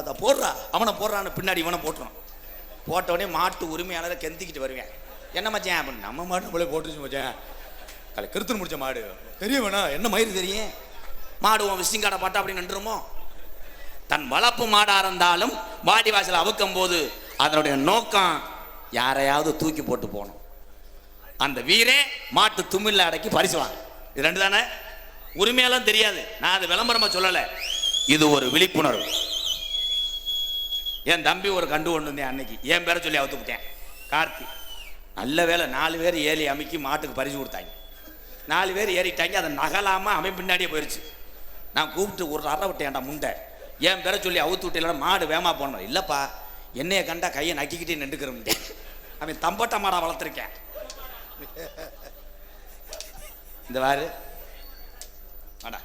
அதை போடுறா அவனை போடுறான்னு பின்னாடி இவனை போட்டுறான் போட்ட உடனே மாட்டு உரிமையாளரை கெந்திக்கிட்டு வருவேன். என்ன மச்சான்? அப்படின்னு நம்ம மாடு நம்மளே போட்டுருச்சு மச்சான். கலை கிருத்துன்னு முடிச்ச மாடு. தெரியும் வேணா என்ன மயிறு தெரியும்? மாடு உன் விசிங் கார்டை பாட்டா அப்படின்னு நின்றுமோ தன் வளர்ப்பு மாடா இருந்தாலும் வாடி வாசல் அவுக்கும் போது அதனுடைய நோக்கம் யாரையாவது தூக்கி போட்டு போகணும். அந்த வீரே மாட்டு தும்மில்ல அடக்கி பரிசுவாங்க இது ரெண்டு தானே? உரிமையெல்லாம் தெரியாது. நான் அது விளம்பரமாக சொல்லலை. இது ஒரு விழிப்புணர்வு. என் தம்பி ஒரு கண்டு கொண்டு வந்தேன் அன்னைக்கு. என் பேரை சொல்லி அவுத்துக்கிட்டேன் கார்த்தி நல்ல வேலை நாலு பேர் ஏறி அமைக்கி மாட்டுக்கு பரிசு கொடுத்தாங்க. நாலு பேர் ஏறிட்டாங்க அதை நகலாமல் அவன் பின்னாடியே போயிடுச்சு நான் கூப்பிட்டு ஒரு அற விட்டேன்டா முண்டை. என் பேரை சொல்லி அவுத்து விட்டேன் மாடு வேமா போனோம் இல்லைப்பா என்னைய கண்டா கையை நக்கிக்கிட்டே நின்றுக்கிறோம் அவன் தம்பட்ட மாடா வளர்த்துருக்கேன். இந்த வாரு. வாடா.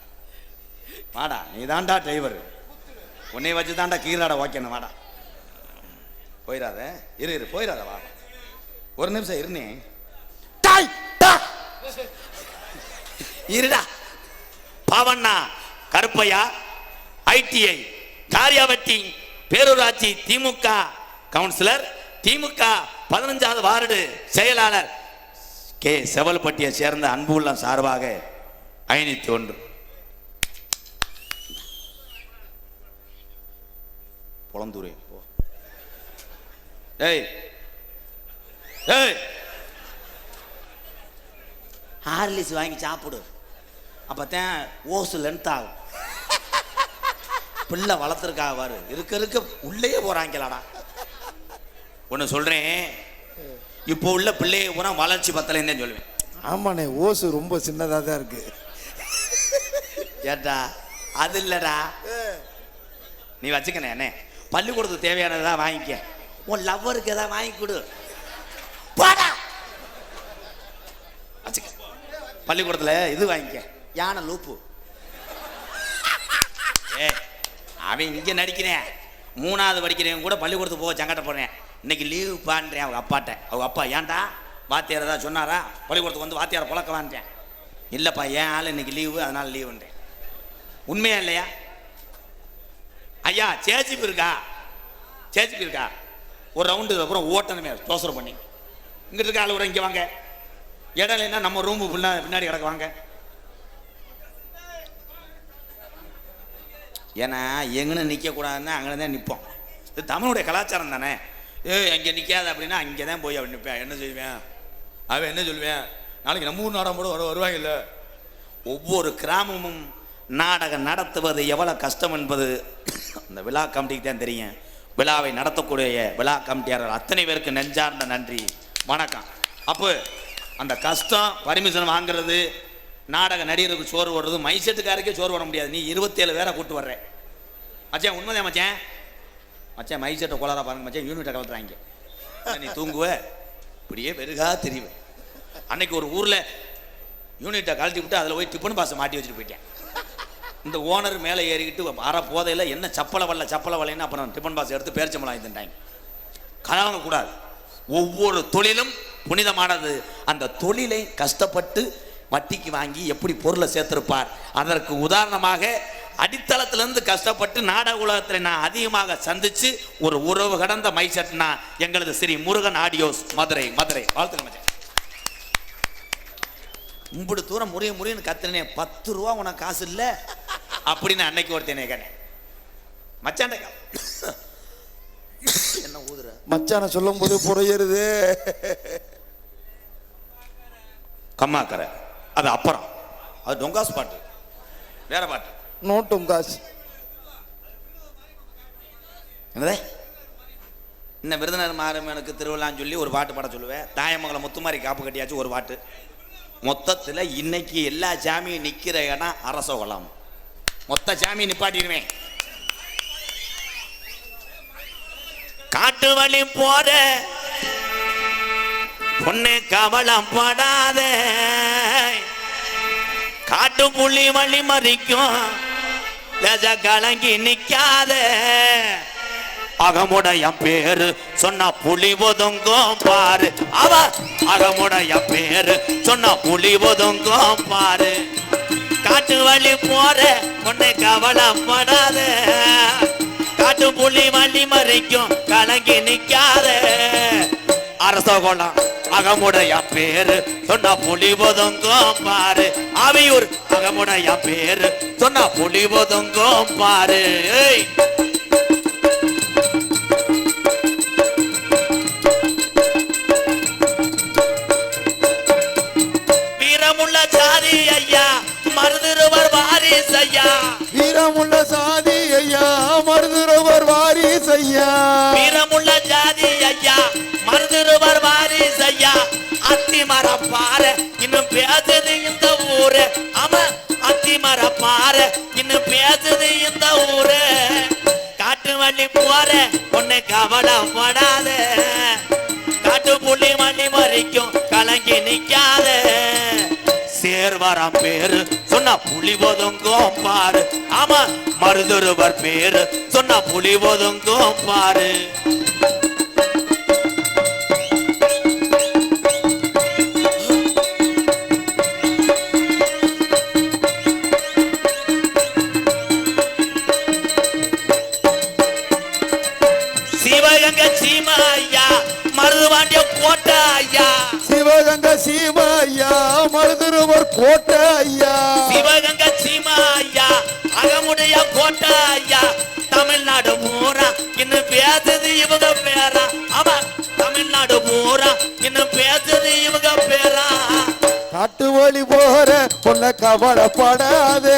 வாடா நீ தான்டா டிரைவர் உன்னை வச்சு தான்டா கீழாட ஓகேண்ணா வாடா. போயிடாத. இரு இரு போயிடாத வா. ஒரு நிமிஷம் இருனே டாய் டா. இருடா. பாவண்ணா கருப்பையா ஐடிஐ காரியாவட்டி பேரூராட்சி திமுக கவுன்சிலர் திமுக பதினஞ்சாவது வார்டு செயலாளர். கே. செவல்பட்டியை சேர்ந்த அன்புள்ள சார்பாக ஐநூத்தி ஒன்று. பொழந்தூரே போ ஏய் ஏய். ஹார்லிஸ் வாங்கி சாப்பிடு. அப்பதான் ஓசு லென்த் ஆகும். பிள்ளை வளர்த்துருக்கா பாரு. இருக்க இருக்க உள்ளேயே போறாங்களாடா. ஒன்று சொல்றேன். இப்போ உள்ள பிள்ளைய பூரா வளர்ச்சி பத்தலைன்னு சொல்லுவேன். ஆமாண்ணே ஓசு ரொம்ப சின்னதாக தான் இருக்கு. ஏட்டா அது இல்லடா. நீ வச்சுக்கணே அண்ணே. பள்ளிக்கூடத்துக்கு தேவையானதா வாங்கிக்க. உன் லவ்வருக்கு ஏதாவது வாங்கி கொடு. போடா. வச்சுக்க. இது வாங்கிக்க. யானை லூப்பு. ஏ அவன் இங்கே நடிக்கிறேன். மூணாவது படிக்கிறவன் கூட பள்ளிக்கூடத்துக்கு போக சங்கட்ட போறேன். இன்னைக்கு லீவு பான்றேன் அவங்க அப்பாட்ட. அவங்க அப்பா ஏன்டா? வாத்தியார் ஏதாவது சொன்னாரா? பள்ளிக்கூடத்துக்கு வந்து வாத்தியாரை புழக்கலான்றேன் இல்லைப்பா ஏன் ஆள் இன்னைக்கு லீவு அதனால் லீவுன்றேன் உண்மையா இல்லையா? ஐயா சேச்சிப்பு இருக்கா? சேச்சிப்பு இருக்கா? ஒரு ரவுண்டு அப்புறம் ஓட்டணுமே டோசர் பண்ணி. இங்கிட்டு இருக்க ஆள் கூட இங்கே வாங்க. இடம் இல்லைன்னா நம்ம ரூமு பின்னாடி கிடக்கு வாங்க. ஏன்னா எங்கன்னு நிற்கக்கூடாதுன்னா அங்கே தான் நிற்போம் இது தமிழுடைய கலாச்சாரம் தானே. ஏ அங்கே நிற்காத அப்படின்னா அங்கே தான் போய் அவன் நிற்பேன் என்ன செய்வேன் அவன் என்ன சொல்லுவேன்? நாளைக்கு நம்ம ஊர் நாடகம் கூட வர வருவாங்கல்ல. ஒவ்வொரு கிராமமும் நாடகம் நடத்துவது எவ்வளோ கஷ்டம் என்பது அந்த விழா கமிட்டிக்கு தான் தெரியும். விழாவை நடத்தக்கூடிய விழா கமிட்டியாளர் அத்தனை பேருக்கு நெஞ்சார்ந்த நன்றி. வணக்கம். அப்போ அந்த கஷ்டம் பர்மிஷன் வாங்குறது நாடக நடிகருக்கு சோறு ஓடுறது மைசெட்டுக்காருக்கே சோறு ஓட முடியாது. நீ இருபத்தேழு பேரை கூட்டு வர்ற. மச்சான் உண்மைதான் மச்சான்? மச்சான் மைசெட்டை கோளாரா பாருங்க மச்சான் யூனிட்டை கலட்டுறாங்க நீ தூங்குவ. இப்படியே வெறுகா தெரியுவேன் அன்னைக்கு ஒரு ஊரில் யூனிட்டை கழட்டி விட்டு அதில் போய் டிஃபன் பாசை மாட்டி வச்சுட்டு போயிட்டேன். இந்த ஓனர் மேலே ஏறிக்கிட்டு வர போதையில் என்ன சப்பலை வரல சப்பலை வரலைன்னு அப்புறம் டிஃபன் பாஸ் எடுத்து பேரிச்சம்பளம் வாங்கி தந்தாங்க கலவங்க கூடாது. ஒவ்வொரு தொழிலும் புனிதமானது. அந்த தொழிலை கஷ்டப்பட்டு வட்டிக்கு வாங்கி எப்படி பொருளை சேர்த்திருப்பார்? அதற்கு உதாரணமாக அடித்தளத்திலிருந்து கஷ்டப்பட்டு நாடக உலகத்தில் நான் அதிகமாக சந்தித்து ஒரு உறவு கடந்த மைசட்னா எங்களது ஸ்ரீ முருகன் ஆடியோஸ் மதுரை மதுரை. வாழ்த்துக்கள் மச்சான். இம்புடு தூரம் முறிய முறியன்னு கத்துனே பத்து ரூபா உனக்கு காசு இல்லை? அப்படின்னு அன்னைக்கு ஒருத்தனே கேட்டேன். மச்சாண்ட என்ன ஊதுற? மச்சான சொல்லும் போது புறையருது கம்மாக்கரை. அது அப்புறம். அது டொங்காஸ் பாட்டு. வேற பாட்டு. நோட்டும் காசு என்னதே? இன்னும் விருதுநகர் மாரியம்மனுக்கு திருவிழான்னு சொல்லி ஒரு பாட்டு பாட சொல்லுவேன். தாயமங்கலம் முத்துமாரி காப்பு கட்டியாச்சு ஒரு பாட்டு. மொத்தத்தில் இன்னைக்கு எல்லா ஜாமியும் நிற்கிற இடம் அரசோகலாம் மொத்த ஜாமி நிப்பாட்டிடுவேன் காட்டு வழி போற பொண்ணு கவலம் படாத. காட்டு புள்ளி வழி மறிக்கும். கலங்கி நிக்காத. அகமுடைய பேரு சொன்ன புலி ஒதுங்கும் பாரு. அவ அகமுடைய பேரு சொன்ன புலி ஒதுங்கும் பாரு. காட்டு வழி போற உன்னை கவலைப்படாத. காட்டு புலி வழி மறைக்கும் கலங்கி நிக்காத. அரச குளம் அகமுடைய பேரு சொன்ன புலி ஒதுங்கும் பாரு. அவையூர் அகமுடைய பேரு சொன்ன புலி ஒதுங்கும் பாரு. வீரமுள்ள சாதி ஐயா மருதுரவர் வாரிஸ் ஐயா. வீரமுள்ள ஜாதி ஐயா மருதிருவர் வாரிஸ் ஐயா. அத்தி மரப்பார இன்னும் பேசுது இந்த ஊரு. ஆமா அத்தி மரப்பார இன்னும் பேசுது இந்த ஊரு. காட்டு வள்ளி போற உன்னை கவலைப்படாத. காட்டு புள்ளி மல்லி மறிக்கும் கலங்கி நிக்காத. பேர் சேர்வரம் பேரு. சொன்னா புலி ஒதுங்கும் பாரு. ஆமா மருதுருவர் பேரு. சொன்னா புலி ஒதுங்கும் பாரு. கவலைப்படாதே.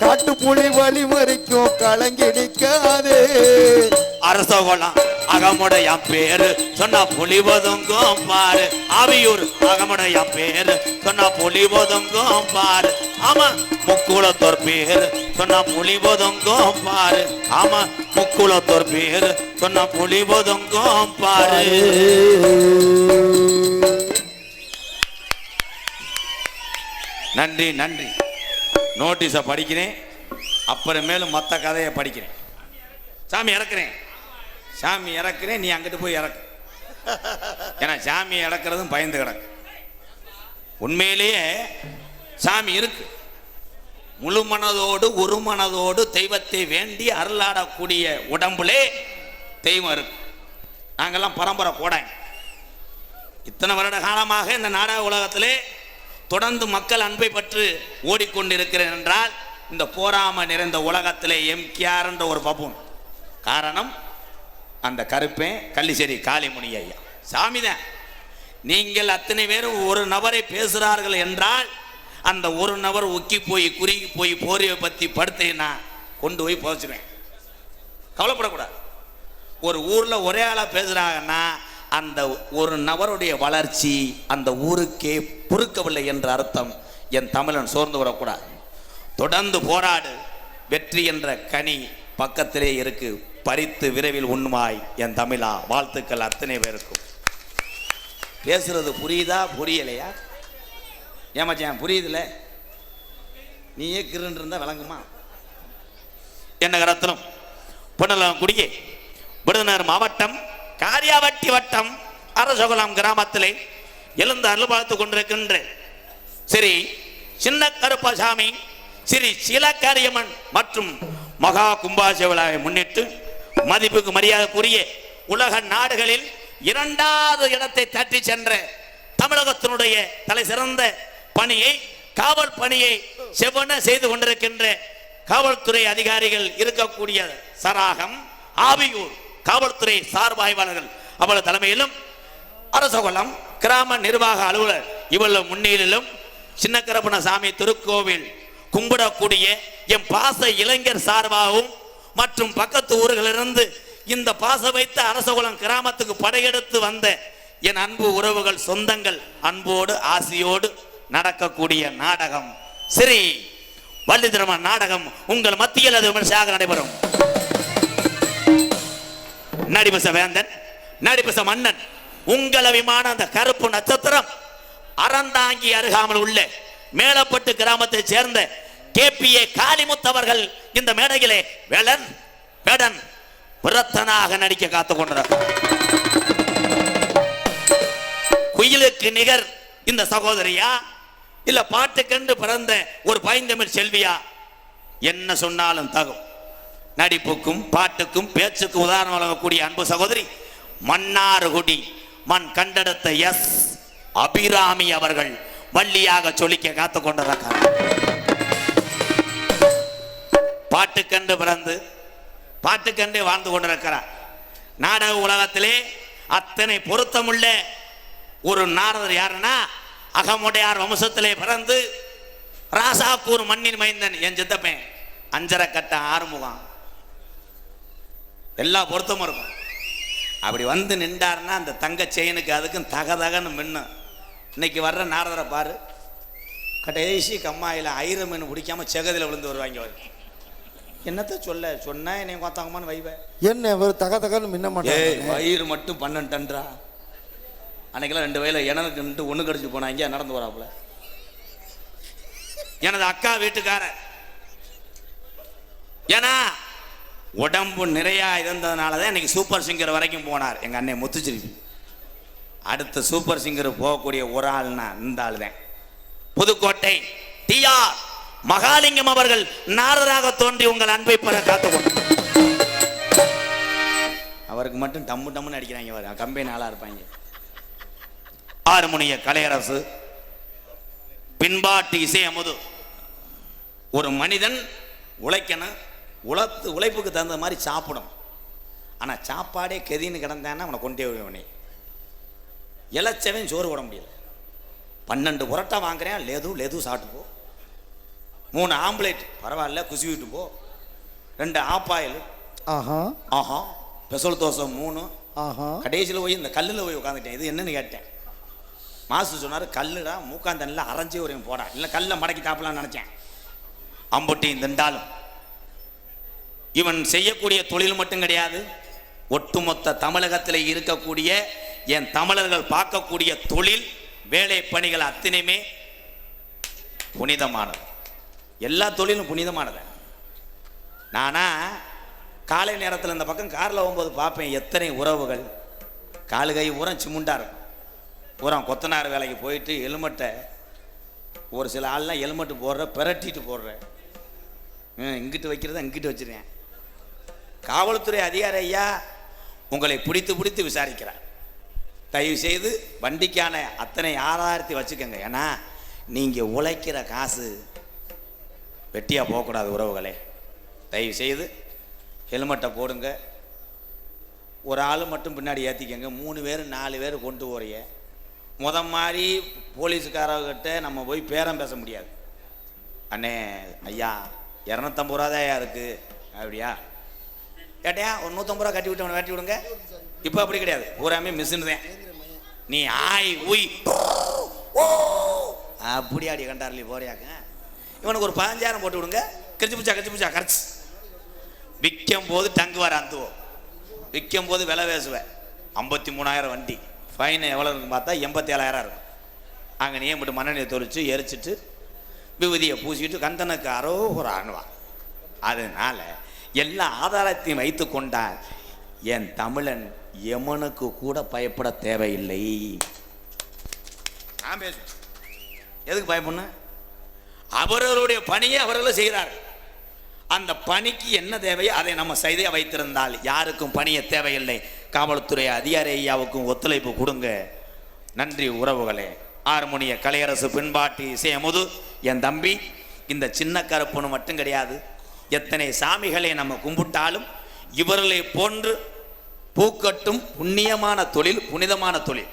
காட்டு புலி வழி மறிக்கும் கலங்கி நிக்காதே. அரசகுளம் அகமுடைய பேரு சொன்னா புலி ஒதுங்கும் பாரு. ஆவியூர் அகமுடைய பேரு சொன்னா புலி ஒதுங்கும் பாரு. ஆமா முக்குளத்தோர் பேரு சொன்னா புலி ஒதுங்கும் பாரு. ஆமா முக்குளத்தோர் பேரு சொன்னா புலி ஒதுங்கும் பாரு. நன்றி நன்றி. நோட்டீஸை படிக்கிறேன். அப்புறமேலும் மற்ற கதையை படிக்கிறேன். சாமி இறக்குறேன். சாமி இறக்குறேன் நீ அங்கிட்டு போய் இறக்கு. ஏன்னா சாமி இறக்குறதும் பயந்து கிடக்கு. உண்மையிலேயே சாமி இருக்கு. முழு மனதோடு ஒரு மனதோடு தெய்வத்தை வேண்டி அருளாடக்கூடிய உடம்புலே தெய்வம் இருக்கு. நாங்கள்லாம் பரம்பரை கோடாங்க இத்தனை வருட காலமாக இந்த நாடக உலகத்திலே தொடர்ந்து மக்கள் அன்பை பற்று ஓடிக்கொண்டிருக்கிறேன் என்றால் இந்த போராம நிறைந்த உலகத்திலே எம்கேஆர் என்ற ஒரு பப்புன் காரணம் அந்த கருப்பேன் கள்ளிச்சேரி காளிமுனி ஐயா. சாமிதான் நீங்கள் அத்தனை பேரும் ஒரு நபரை பேசுகிறார்கள் என்றால் அந்த ஒரு நபர் ஒக்கி போய் குறுகி போய் போரியை பற்றி படுத்தேன்னா கொண்டு போய் புதைச்சிருவேன். கவலைப்படக்கூடாது. ஒரு ஊரில் ஒரே ஆளாக பேசுகிறாங்கன்னா அந்த ஒரு நபருடைய வளர்ச்சி அந்த ஊருக்கே பொறுக்கவில்லை என்ற அர்த்தம் என் தமிழன் சோர்ந்து விடக்கூடாது. தொடர்ந்து போராடு வெற்றி என்ற கனி பக்கத்திலே இருக்கு பறித்து விரைவில் உண்மாய். என் தமிழா வாழ்த்துக்கள் அத்தனை பேருக்கும். பேசுறது புரியுதா புரியலையா? ஏமாச்சான் புரியுதுல நீயே கிருன்னு இருந்தா விளங்குமா? என்ன கரத்திலும் பொன்னலம் குடியே விருதுநகர் மாவட்டம் காரியாவட்டி வட்டம் அரசகுலாம் கிராமத்திலே எழுந்து அருள் பார்த்து கொண்டிருக்கின்ற ஸ்ரீ சின்ன கருப்பசாமி ஸ்ரீ சீலக்காரியம்மன் மற்றும் மகா கும்பாச விழாவை முன்னிட்டு மதிப்புக்கு மரியாதைக்குரிய உலக நாடுகளில் இரண்டாவது இடத்தை தட்டி சென்ற தமிழகத்தினுடைய தலை சிறந்த பணியை காவல் பணியை செவ்வன செய்து கொண்டிருக்கின்ற காவல்துறை அதிகாரிகள் இருக்கக்கூடிய சராகம் ஆவியூர். காவல்துறை சார்பாய்வாளர்கள் அவள் தலைமையிலும் அரசகுளம் கிராம நிர்வாக அலுவலர் இவள் முன்னிலும் சின்னக்கரப்பன சாமி திருக்கோவில் கும்பிடக்கூடிய என் பாச இளைஞர் சார்பாகவும் மற்றும் பக்கத்து ஊர்களிலிருந்து இந்த பாச வைத்த அரசகுளம் கிராமத்துக்கு படையெடுத்து வந்த என் அன்பு உறவுகள் சொந்தங்கள் அன்போடு ஆசையோடு நடக்கக்கூடிய நாடகம். சரி வள்ளிதிரம நாடகம். உங்கள் மத்தியில் அது விமர்சையாக நடைபெறும். நடிபச வேந்தன் நடிபச மன்னன் உங்கள விமான அந்த கருப்பு நட்சத்திரம் அறந்தாங்கி அருகாமல் உள்ள மேலப்பட்டு கிராமத்தை சேர்ந்த கேபிஏ காளிமுத்தவர்கள் இந்த மேடையிலே வேலன் வேடன் பிரத்தனாக நடிக்க காத்துக் கொண்டார் குயிலுக்கு நிகர் இந்த சகோதரியா? இல்ல பாட்டுக்கென்று பிறந்த ஒரு பைந்தமிழ் செல்வியா? என்ன சொன்னாலும் தகும். நடிப்புக்கும் பாட்டுக்கும் பேச்சுக்கும் உதாரணம் வழங்கக்கூடிய அன்பு சகோதரி மன்னார்குடி மண் கண்டெடுத்த எஸ் அபிராமி அவர்கள் வள்ளியாக சொல்லிக்க காத்து கொண்டிருக்கிறார். பாட்டுக்கண்டு பிறந்து பாட்டுக்கண்டு வாழ்ந்து கொண்டிருக்கிறார். நாடக உலகத்திலே அத்தனை பொருத்தமுள்ள ஒரு நாரதர் யாருன்னா அகமுடையார் வம்சத்திலே பிறந்து ராசாக்கூர் மண்ணின் மைந்தன் என் சித்தப்பேன் அஞ்சரை கட்ட ஆறுமுகம். எல்லா பொருத்தமும் இருக்கும். அப்படி வந்து நின்றாருன்னா அந்த தங்க செயினுக்கு அதுக்கும் தகதகன்னு மின்னும் இன்னைக்கு வர்ற நாரதரை பாரு. கடைசி கம்மாயில் ஐர மீன் பிடிக்காம செகதில் விழுந்து வருவாங்க அவர். என்னத்த சொல்ல? சொன்னா என்னை கொத்தாங்கம்மான்னு வைவேன் என்ன இவர் தக தகன்னு மின்ன மாட்டாங்க வயிறு மட்டும் பன்னெண்டு டன்றா அன்னைக்கெல்லாம் ரெண்டு வயல எனக்கு நின்று ஒன்று கடிச்சு போனாங்க நடந்து வராப்புல. எனது அக்கா வீட்டுக்காரர். ஏன்னா உடம்பு நிறையா இருந்ததுனால தான் இன்னைக்கு சூப்பர் சிங்கர் வரைக்கும் போனார். எங்க அண்ணன் முத்துச்சிருப்பி அடுத்த சூப்பர் சிங்கர் போகக்கூடிய ஒரு ஆள்னா இந்த ஆள் தான் புதுக்கோட்டை டிஆர் மகாலிங்கம் அவர்கள் நாரராக தோன்றி உங்கள் அன்பை பெற காத்துக்கொண்டு. அவருக்கு மட்டும் டம்மு டம்முன்னு அடிக்கிறாங்க அவர் கம்பெனி ஆளாக இருப்பாங்க. ஆறுமுனிய கலையரசு பின்பாட்டு இசை அமுது ஒரு மனிதன் உழைக்கணும் உழைத்து உழைப்புக்கு தகுந்த மாதிரி சாப்பிடும் ஆனால் சாப்பாடே கெதின்னு கிடந்தான்னா அவனை கொண்டே வருவனே இளைச்சவன் சோறு போட முடியல. பன்னெண்டு புரோட்டா வாங்குறேன். லேது லேது சாப்பிட்டு போ. மூணு ஆம்லேட் பரவாயில்ல குசி விட்டு போ. ரெண்டு ஆப்பாயில். ஆஹா. ஆஹா. பெசல் தோசை மூணு. ஆஹா. கடைசியில் போய் இந்த கல்லில் போய் உட்காந்துட்டேன் இது என்னன்னு கேட்டேன். மாசு சொன்னார் கல்லுடா மூக்காந்தண்ணில் அரைஞ்சி ஒரு போடா. இல்லை கல்லை மடக்கி தாப்பலாம்னு நினச்சேன். அம்புட்டியும் திண்டாலும். இவன் செய்யக்கூடிய தொழில் மட்டும் கிடையாது. ஒட்டுமொத்த தமிழகத்தில் இருக்கக்கூடிய என் தமிழர்கள் பார்க்கக்கூடிய தொழில் வேலை பணிகள் அத்தனையுமே புனிதமானது. எல்லா தொழிலும் புனிதமானது. நானா காலை நேரத்தில் இந்த பக்கம் காரில் போகும்போது பார்ப்பேன் எத்தனை உறவுகள். காலு கை உரம் சிமுண்டா இருக்கும். உரம் கொத்தனார் வேலைக்கு போயிட்டு ஹெல்மெட்டை ஒரு சில ஆள்லாம் ஹெல்மெட்டு போடுற பிரட்டிட்டு போடுற. ம், இங்கிட்டு வைக்கிறத இங்கிட்டு வச்சுருக்கேன். காவல்துறை அதிகாரி ஐயா உங்களை பிடித்து பிடித்து விசாரிக்கிறார். தயவு செய்து வண்டிக்கான அத்தனை ஆதாரத்தை வச்சுக்கோங்க. ஏன்னா நீங்கள் உழைக்கிற காசு வெட்டியாக போகக்கூடாது உறவுகளே. தயவு செய்து ஹெல்மெட்டை போடுங்க. ஒரு ஆள் மட்டும் பின்னாடி ஏற்றிக்கங்க மூணு பேர் நாலு பேர் கொண்டு போறிய. முத மாதிரி போலீஸுக்காரர்கிட்ட நம்ம போய் பேரம் பேச முடியாது. அண்ணே ஐயா இரநூத்தம்பது ரூபா தான் இருக்குது அப்படியா? ஏட்டையா ஒரு நூற்றம்பது ரூபா கட்டி விட்டு அவனை வெட்டி விடுங்க. இப்போ அப்படி கிடையாது. பூராமே மிஷின் தான். நீ ஆய் உய் அப்படி ஆடி கண்டாரலி போறியாக்க. இவனுக்கு ஒரு பதினஞ்சாயிரம் போட்டு விடுங்க. கிரிச்சு பிச்சா கிரிச்சு பிச்சா கரைச்சி. விற்கும் போது டங்கு வர அந்துவோம் விற்கும் போது விலை பேசுவேன் ஐம்பத்தி மூணாயிரம் வண்டி. ஃபைன் எவ்வளோ இருக்குன்னு பார்த்தா எண்பத்தி ஏழாயிரம் இருக்கும். அங்கே நீ மட்டும் மண்ணெண்ணை தொளிச்சு எரிச்சிட்டு விபூதியை பூசிட்டு கந்தனுக்கு அரோ ஒரு ஆணுவான் அதனால எல்லா ஆதாரத்தையும் வைத்து கொண்டால் என் தமிழன் எமனுக்கு கூட பயப்பட தேவையில்லை. நான் பேசுவேன் எதுக்கு பயப்படணும்? அவர்களுடைய பணியை அவர்களும் செய்கிறார்கள் அந்த பணிக்கு என்ன தேவையோ அதை நம்ம செய்தே வைத்திருந்தால் யாருக்கும் பணிய தேவையில்லை. காவல்துறை அதிகாரி ஐயாவுக்கும் ஒத்துழைப்பு கொடுங்க. நன்றி உறவுகளே. ஆறுமணிய கலையரசு பின்பாட்டு இசையமுது என் தம்பி இந்த சின்ன கருப்புன்னு மட்டும் கிடையாது. எத்தனை சாமிகளை நம்ம கும்பிட்டாலும் இவர்களை போன்று பூக்கட்டும் புண்ணியமான தொழில் புனிதமான தொழில்.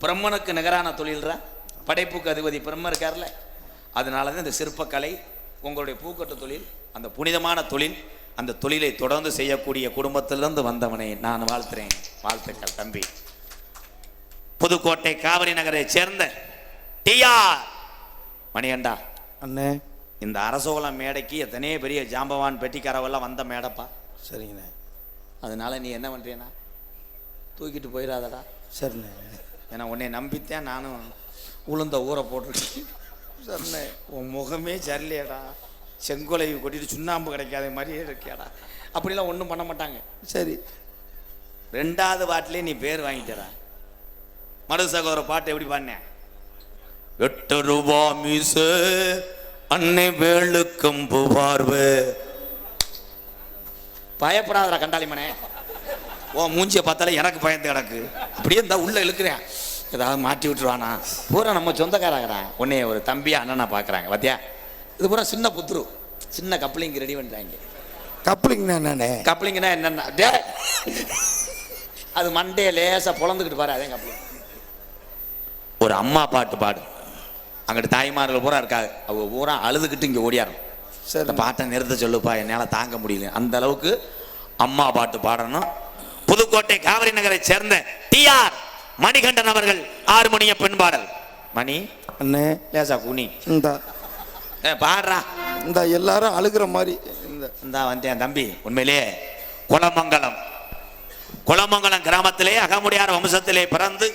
பிரம்மனுக்கு நிகரான தொழில்ரா? படைப்புக்கு அதிபதி பிரம்ம இருக்கார்ல. அதனால தான் இந்த சிற்பக்கலை உங்களுடைய பூக்கட்டு தொழில் அந்த புனிதமான தொழில் அந்த தொழிலை தொடர்ந்து செய்யக்கூடிய குடும்பத்திலிருந்து வந்தவனை நான் வாழ்த்துறேன். வாழ்த்துக்கள் தம்பி. புதுக்கோட்டை காவிரி நகரை சேர்ந்த டிஆர் மணிகண்டா. அண்ணே. இந்த அரசோலம் மேடைக்கு எத்தனையோ பெரிய ஜாம்பவான் பெட்டிக்காரவெல்லாம் வந்த மேடைப்பா. சரிங்கண்ணே. அதனால நீ என்ன பண்றீனா தூக்கிட்டு போயிடாதடா சரிண்ணே. ஏன்னா உன்னை நம்பித்தான் நானும் உளுந்த ஊரை போட்டிருக்கேன். சரிண்ணே. உன் முகமே சரியில்லையடா. செங்கோலை கொட்டிட்டு சுண்ணாம்பு கிடைக்காத மாதிரியே இருக்கியாடா. அப்படிலாம் ஒன்றும் பண்ண மாட்டாங்க. சரி. ரெண்டாவது பாட்டிலே நீ பேர் வாங்கிட்டடா. மடு சகோதர பாட்டு எப்படி பாடினேன் எட்டு ரூபா மீச அன்னை வேலுக்கம்பு பார்வை பயப்படாதடா கண்டாளிமனே. ஓ மூஞ்சியை பார்த்தாலே எனக்கு பயந்து கிடக்கு. அப்படியே இருந்தா உள்ள இழுக்கிறேன். ஏதாவது மாட்டி விட்டுருவானா? பூரா நம்ம சொந்தக்காராங்கிறான் உன்னைய ஒரு தம்பியா அண்ணனா பார்க்குறாங்க பாத்தியா? இது பூரா சின்ன புத்துரு சின்ன கப்ளிங் ரெடி பண்ணுறாங்க கப்ளிங்னா என்னண்ணே? கப்ளிங்னா என்னன்னா டேய், அது மண்டைய லேசா பொழந்துக்கிட்டு பாரு அதே கப்ளிங். ஒரு அம்மா பாட்டு பாடு. அங்கிட்டு தாய்மார்கள் பூரா இருக்காது அவங்க பூரா அழுதுகிட்டு இங்கே ஓடியாரும் சரி. இந்த பாட்டை நிறுத்த சொல்லுப்பா என்னால் தாங்க முடியல. அந்த அளவுக்கு அம்மா பாட்டு பாடணும். புதுக்கோட்டை காவிரி நகரை சேர்ந்த டிஆர் மணிகண்டன் அவர்கள் ஆறுமணிய பெண் பாடல். மணி அண்ணே லேசா குனி. இந்த. ஏ, பாடுறா. இந்த எல்லாரும் அழுகிற மாதிரி. இந்த. இந்தா வந்தேன் தம்பி. உண்மையிலேயே குளமங்கலம். குளமங்கலம் கிராமத்திலே அகமுடியார் வம்சத்திலே பிறந்து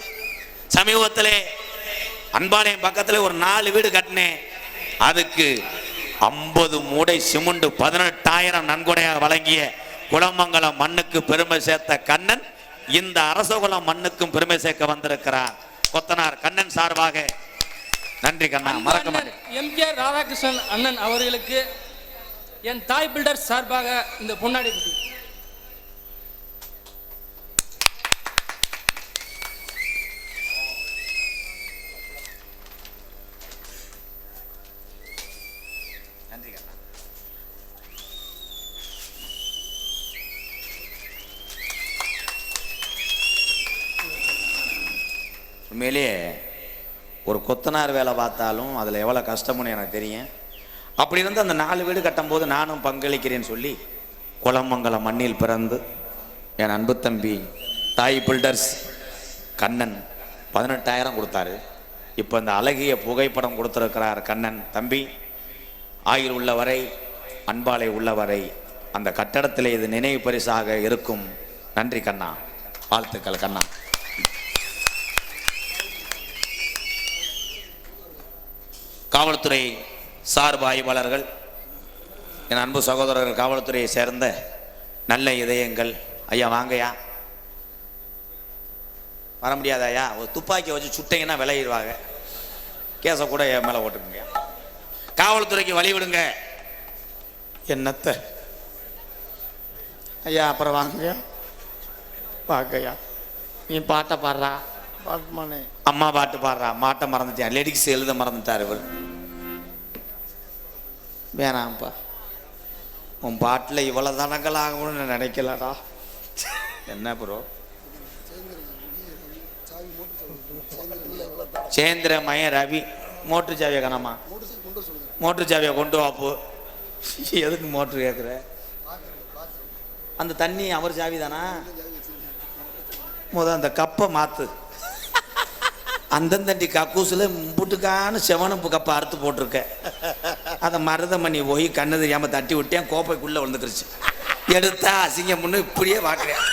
சமீபத்திலே அன்பாளையம் பக்கத்தில் ஒரு நாலு வீடு கட்டினேன். அதுக்கு ஐம்பது மூடை சிமுண்டு பதினெட்டாயிரம் நன்கொடையாக வழங்கிய குளமங்கலம் மண்ணுக்கு பெருமை சேர்த்த கண்ணன் இந்த அரசகுலம் மண்ணுக்கும் பெருமை சேர்க்க வந்திருக்கிறார். கொத்தனார் கண்ணன் சார்பாக நன்றி கண்ணா மறக்க மாட்டேன். எம்கேஆர் ராதாகிருஷ்ணன் அண்ணன் அவர்களுக்கு என் தாய் பில்டர் சார்பாக இந்த பொன்னாடி குட்டி நன்றி கண்ணா உண்மையிலேயே ஒரு கொத்தனார் வேலை பார்த்தாலும் அதில் எவ்வளோ கஷ்டம்னு எனக்கு தெரியும். அப்படி இருந்து அந்த நாலு வீடு கட்டும்போது நானும் பங்களிக்கிறேன்னு சொல்லி குளமங்கலம் மண்ணில் பிறந்து என் அன்பு தம்பி தாய் பில்டர்ஸ் கண்ணன் பதினெட்டாயிரம் கொடுத்தாரு. இப்போ இந்த அழகிய புகைப்படம் கொடுத்துருக்கிறார் கண்ணன் தம்பி. ஆயுள் உள்ளவரை அன்பாலை உள்ளவரை அந்த கட்டடத்தில் இது நினைவு பரிசாக இருக்கும். நன்றி கண்ணா. வாழ்த்துக்கள் கண்ணா. காவல்துறை சார்பு ஆய்வாளர்கள் என் அன்பு சகோதரர்கள் காவல்துறையை சேர்ந்த நல்ல இதயங்கள். ஐயா வாங்கய்யா. வர முடியாதாயா ஒரு துப்பாக்கி வச்சு சுட்டீங்கன்னா விளையிடுவாங்க கேஸை கூட என் மேலே ஓட்டுக்குங்க காவல்துறைக்கு வழி விடுங்க என்னத்த? ஐயா அப்புறம் வாங்க வாங்கய்யா. நீ பாட்டை பாடுறா? பாட்மானே அம்மா பாட்டு பாடுறா மாட்டை மறந்துட்டேன். லேடிஸ் எழுத மறந்துட்டார் இவர். வேணாம்ப்பா. உன் பாட்டில் இவ்வளோ தனங்கள் ஆகும்னு நான் நினைக்கலடா. என்ன ப்ரோ சேந்திர மய ரவி. மோட்ரு சாவியை கணமா? மோட்ரு சாவியை கொண்டு வாப்பு எதுக்கு மோட்ரு கேட்குற அந்த தண்ணி அவர் சாவி தானா முத அந்த கப்பை மாற்று அந்தந்தண்டி கக்கூசில் புட்டுக்கான செவனப்பு கப்பை அறுத்து போட்டிருக்க. அதை மருதமணி போய் கண்ணு தெரியாமல் தட்டி விட்டேன் கோப்பைக்குள்ளே விழுந்துக்கிருச்சு. எடுத்தா அசிங்கம் பண்ணு இப்படியே பார்க்குறேன்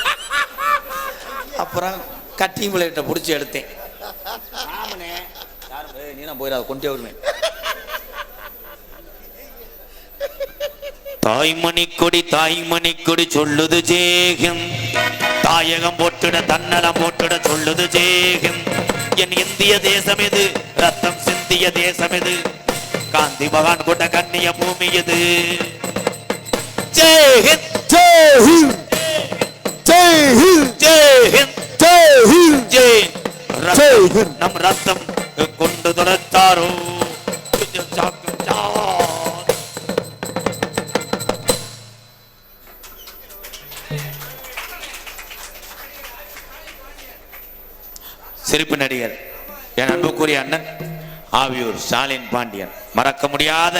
அப்புறம் கட்டி பிள்ளைகிட்ட பிடிச்சி எடுத்தேன். நீ நான் போயிடாத கொண்டே வருவேன் தாய்மணி கொடி தாய்மணி கொடி சொல்லுது ஜேகம் தாயகம் போட்டுட தன்னலம் போட்டுட சொல்லுது ஜேகம் என் இந்திய தேசம் இது ரத்தம் சிந்திய தேசம் இது காந்தி மகான் கொண்ட கண்ணிய பூமி இது ஜெய்ஹிந்த் ஜெய்ஹிந்த் ஜெய்ஹிந்த் ஜெய்ஹிந்த் ஜெய்ஹிந்த் ஜெய் ரத்தம். ஜெய்ஹிந்த் நம் ரத்தம் கொண்டு துரத்தாரோ சிரிப்பு நடிகர் என் அன்புக்குரிய அண்ணன் ஆவியூர் ஸ்டாலின் பாண்டியன். மறக்க முடியாத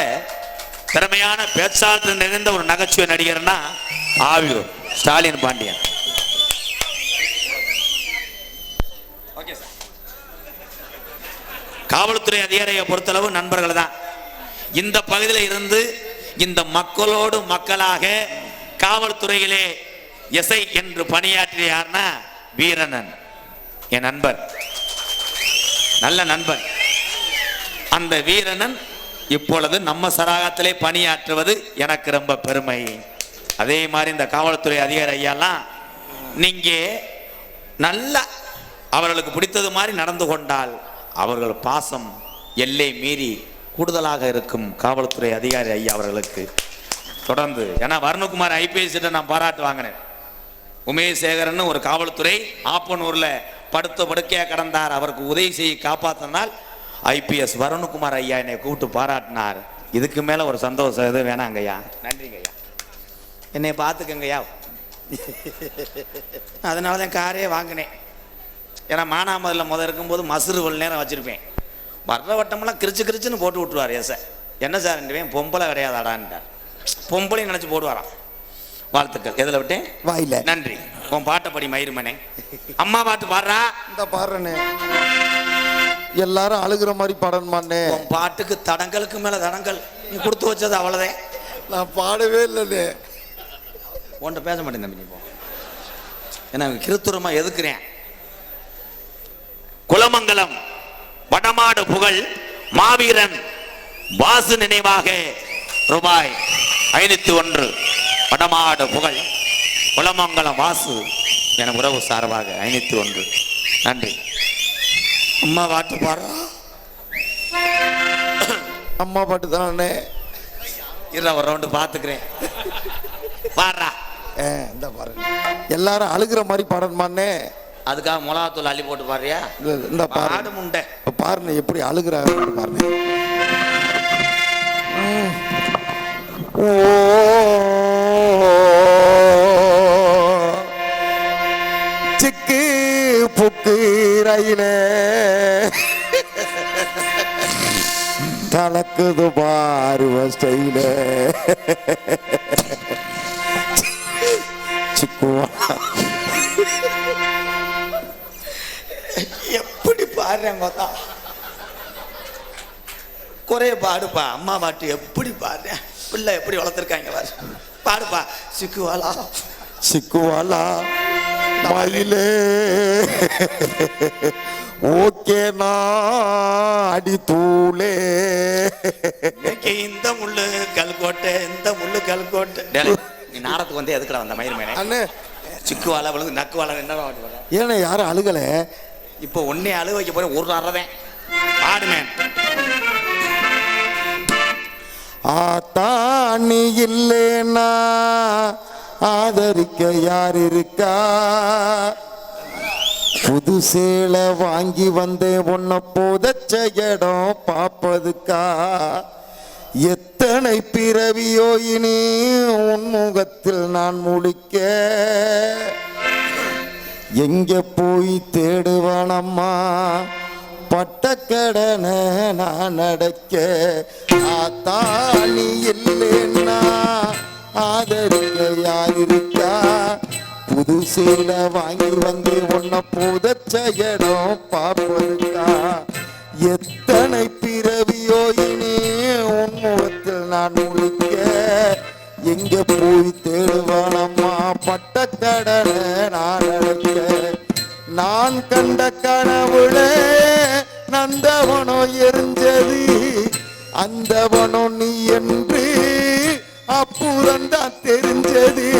திறமையான பேச்சாற்றல் நிறைந்த ஒரு நகைச்சுவை நடிகர்னா ஆவியூர் ஸ்டாலின் பாண்டியன். காவல்துறை அதிகாரியை பொறுத்தளவு நண்பர்கள் தான். இந்த பகுதியில் இருந்து இந்த மக்களோடு மக்களாக காவல்துறையிலே எஸ்ஐ என்று பணியாற்றிய யாருன்னா வீரனன் என் நண்பர் நல்ல நண்பன். அந்த வீரனன் இப்பொழுது நம்ம சராகத்திலே பணியாற்றுவது எனக்கு ரொம்ப பெருமை. அதே மாதிரி இந்த காவல்துறை அதிகாரி ஐயாலாம் நீங்கள் நல்ல அவர்களுக்கு பிடித்தது மாதிரி நடந்து கொண்டால் அவர்கள் பாசம் எல்லை மீறி கூடுதலாக இருக்கும் காவல்துறை அதிகாரி ஐயா அவர்களுக்கு. தொடர்ந்து ஏன்னா வருணகுமார் ஐபிஎஸ் நான் பாராட்டு வாங்கினேன். உமேஷ் சேகரன் ஒரு காவல்துறை ஆப்பனூரில் படுத்த படுக்கையாக கடந்தார். அவருக்கு உதவி செய்ய காப்பாற்றினால் ஐபிஎஸ் வருண்குமார் ஐயா என்னை கூப்பிட்டு பாராட்டினார். இதுக்கு மேலே ஒரு சந்தோஷம் எதுவும் வேணாங்கய்யா. நன்றிங்க ஐயா என்னை பார்த்துக்கங்கய்யா. அதனால தான் காரே வாங்கினேன். ஏன்னா மானாமதில் முத இருக்கும்போது மசுறு ஒரு நேரம் வச்சுருப்பேன். வர்ற வட்டமெல்லாம் கிரிச்சு கிரிச்சுன்னு போட்டு விட்டுருவார் எஸ். என்ன சார் பொம்பளை கிடையாது அடான்ட்டார் பொம்பளையும் நினச்சி போடுவாராம். வாழ்த்துக்கள். எதில் விட்டேன்? வாயில. நன்றி. உன் பாட்டை படி மயிருமனே. அம்மா பாட்டு பாடுறா? இந்த பாடுறனே. எல்லாரும் அழுகிற மாதிரி பாடணுமாண்ணே உன் பாட்டுக்கு தடங்களுக்கு மேல தடங்கள். நீ கொடுத்து வச்சது அவ்வளோதான் நான் பாடவே இல்லைண்ணே உன்கிட்ட பேச மாட்டேன் தம்பி நீ போ. ஏன்னா கிருத்துரமா எதுக்குறேன்? குலமங்கலம் வடமாடு புகழ் மாவீரன் வாசு நினைவாக ரூபாய் ஐநூத்தி ஒன்று. வடமாடு புகழ் குலமங்கலம் வாசு என உறவு சார்பாக ஐநூத்தி ஒன்று. நன்றி. அம்மா பாட்டு பாடுறா? அம்மா பாட்டு தானே? இரு ஒரு ரவுண்டு பார்த்துக்கிறேன் பாடுறா. ஏ இந்த பாருங்க எல்லாரும் அழுகிற மாதிரி பாடணுமாண்ணே? அதுக்காக மிளகாத்தூள் அள்ளி போட்டு பாடுறியா? இந்த பாடு முண்டை. பாருங்க எப்படி அழுகுறாங்க பாருங்க. ஓ புக்கு ரயிலே கலக்குது பாருவ ஸ்டைல. சிக்குவா. எப்படி பாடுறேன் பார்த்தா குறைய பாடுப்பா அம்மா பாட்டு எப்படி பாடுறேன்? பிள்ளை எப்படி வளர்த்துருக்காங்க பாரு. பாடுப்பா சிக்குவாளா? சிக்குவாலா மயிலே. ஓகேனா அடி தூளே இந்த முள்ளு கல்கோட்டை இந்த முள்ளு கல்கோட்டை. நீ நாடத்துக்கு வந்து எதுக்குடா வந்த மயிர் மேனே அண்ணே. சிக்குவாலா விழுந்து நக்குவாலா என்ன பாட்டு பாடுற? ஏன்னா யாரும் அழுகல. இப்போ உன்னை அழுக வைக்க போறேன் ஒரு அறதேன் பாடுமேன் ஆத்தா நீ இல்லேனா. ஆதரிக்க யார் இருக்கா புது சேலை வாங்கி வந்தேன் உன்னை புதைச்ச இடம் பார்ப்பதுக்கா? எத்தனை பிறவியோ இனி உன்முகத்தில் நான் முழிக்க? எங்க போய் தேடுவானம்மா? பட்டக்கடனை நான் அடைக்க. ஆத்தா நீ இல்லைன்னா ஆதரிக்க இருக்கா புது சீலை வாங்கி வந்து உன்னை போத செய்யணும் பார்ப்பதுக்கா எத்தனை பிறவியோ இனி உன் முகத்தில் நான் முழிக்க. எங்க போய் தேடுவானம்மா? பட்டக்கடனை நான் அழைக்க நான் கண்ட கனவுல நந்தவனம் எரிஞ்சது. அந்தவனம் நீ என்று அப்புறம்தான் தெரிஞ்சது.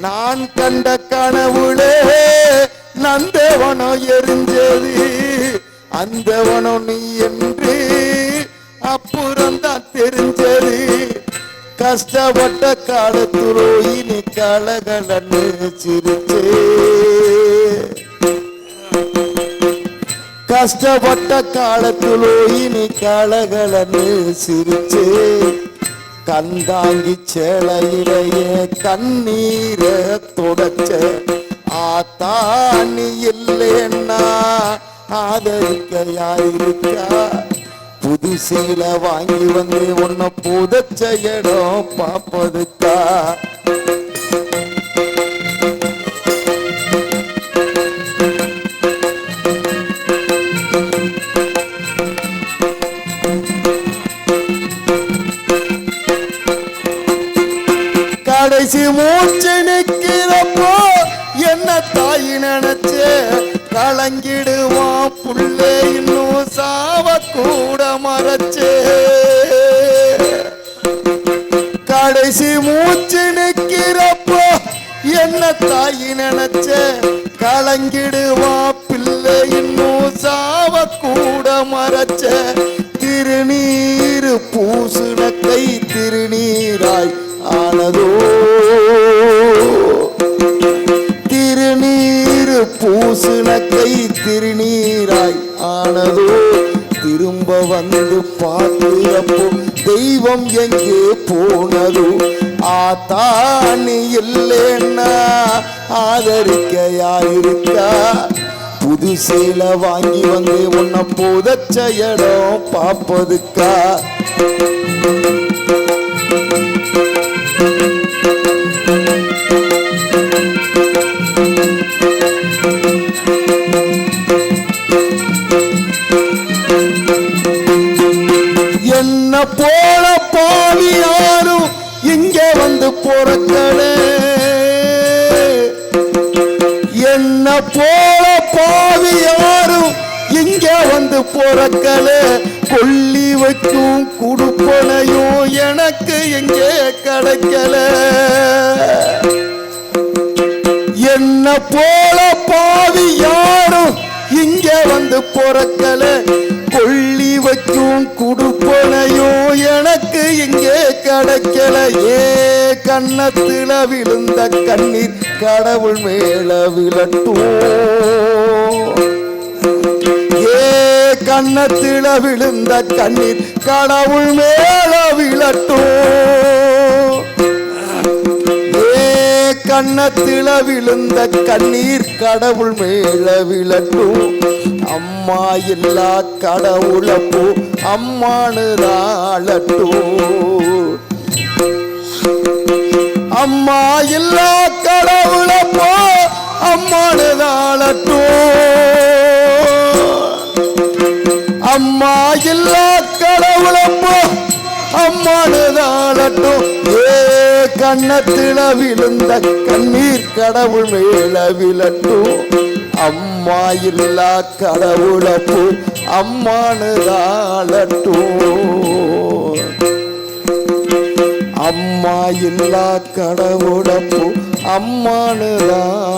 நான் கண்ட கனவுளே நந்தவனம் எரிஞ்சது. அந்தவனம் நீ என்று அப்புறம்தான் தெரிஞ்சது. கஷ்டப்பட்ட காலத்துலோ இனி கலகலன்னு சிரிச்சே கஷ்டப்பட்ட காலத்துலோ இனி கலகலன்னு சிரிச்சே கந்தாங்கி சேலையிலேயே கண்ணீரை தொடச்ச ஆத்தாணி இல்லைன்னா ஆதரிக்க யாருக்கா புது சீலை வாங்கி வந்து உன்னை புதைச்ச இடம் பார்ப்பதுக்கா? கலங்கிடுவான் புள்ளே இன்னும் சாவ கூட மறைச்சே. கடைசி மூச்சு நிற்கிறப்போ என்ன தாயி நினைச்ச? கலங்கிடு இல்லைன்னா ஆதரிக்க யாருக்கா புது சேலை வாங்கி வந்து உன்னை புதச்ச இடம் பார்ப்பதுக்கா? பொறக்கல கொல்லி வைக்கும் குடுப்பனையும் எனக்கு எங்கே கிடைக்கல. என்ன போல பாவி யாரும் இங்க வந்து பொறக்கல. கொல்லி வைக்கும் குடுப்பனையும் எனக்கு இங்கே கிடைக்கல. ஏ கண்ணத்தில விழுந்த கண்ணீர் கடவுள் மேல விழட்டும். கண்ணத்தில விழுந்த கண்ணீர் கடவுள் மேல விழட்டும் ஏ கண்ணத்தில விழுந்த கண்ணீர் கடவுள் மேல விழட்டும் அம்மா இல்லா கடவுளப்போ அம்மானுதாளட்டும் அம்மா இல்லா கடவுளப்போ அம்மானு அம்மா இல்லா கடவுளப்போ ஏ கண்ணத்தில விழுந்த கண்ணீர் கடவுள் மேல விழட்டும். அம்மா இல்லா கடவுளப்போ அம்மானுதாளட்டும் அம்மா இல்லா கடவுளப்போ அம்மானுதாளட்டும்